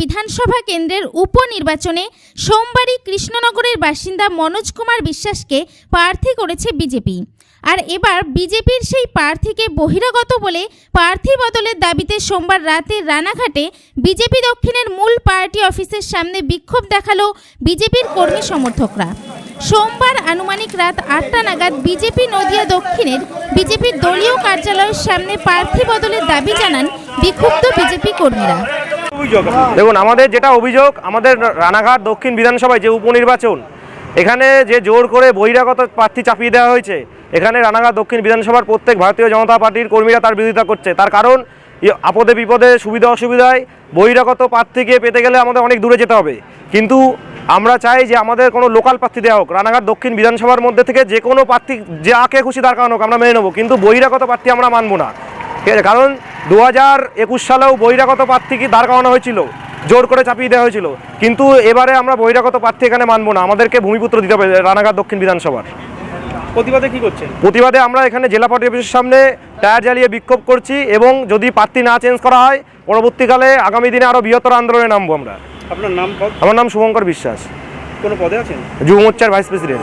বিধানসভা কেন্দ্রের উপনির্বাচনে সোমবারই কৃষ্ণনগরের বাসিন্দা মনোজ কুমার বিশ্বাসকে প্রার্থী করেছে বিজেপি। আর এবার বিজেপির সেই প্রার্থীকে বহিরাগত বলে প্রার্থী বদলের দাবিতে সোমবার রাতে রানাঘাটে বিজেপি দক্ষিণের মূল পার্টি অফিসের সামনে বিক্ষোভ দেখাল বিজেপির কর্মী সমর্থকরা। সোমবার আনুমানিক রাত আটটা নাগাদ বিজেপি নদিয়া দক্ষিণের বিজেপির দলীয় কার্যালয়ের সামনে প্রার্থী বদলের দাবি জানান বিক্ষুব্ধ বিজেপি কর্মীরা। অভিযোগ। দেখুন আমাদের যেটা অভিযোগ আমাদের রানাঘাট দক্ষিণ বিধানসভায় যে উপনির্বাচন এখানে যে জোর করে বহিরাগত প্রার্থী চাপিয়ে দেওয়া হয়েছে এখানে রানাঘাট দক্ষিণ বিধানসভার প্রত্যেক ভারতীয় জনতা পার্টির কর্মীরা তার বিরোধিতা করছে। তার কারণ আপদে বিপদে সুবিধা অসুবিধায় বহিরাগত প্রার্থীকে পেতে গেলে আমাদের অনেক দূরে যেতে হবে। কিন্তু আমরা চাই যে আমাদের কোনো লোকাল প্রার্থী দেওয়া হোক রানাঘাট দক্ষিণ বিধানসভার মধ্যে থেকে যে কোনো প্রার্থী যাকে খুশি দাঁড় করানো হোক আমরা মেনে নেব। কিন্তু বহিরাগত প্রার্থী আমরা মানব না। ঠিক আছে? কারণ দু হাজার একুশ সালেও বহিরাগত প্রার্থীকে দাঁড় করানো হয়েছিল? জোর করে চাপিয়ে দেওয়া হয়েছিল। কিন্তু এবারে আমরা বহিরাগত প্রার্থী এখানে মানবো না। আমাদেরকে ভূমিপুত্র দিতে হবে রানাঘাট দক্ষিণ বিধানসভার। প্রতিবাদে কি করছেন? প্রতিবাদে আমরা এখানে জেলা পার্টি অফিসের সামনে টায়ার জ্বালিয়ে বিক্ষোভ করছি এবং যদি প্রার্থী না চেঞ্জ করা হয় পরবর্তীকালে আগামী দিনে আরও বৃহত্তর আন্দোলনে নামবো আমরা। আপনার নাম আমার নাম শুভঙ্কর বিশ্বাস। কোনো পদে আছেন? যুব মোর্চার ভাইস প্রেসিডেন্ট।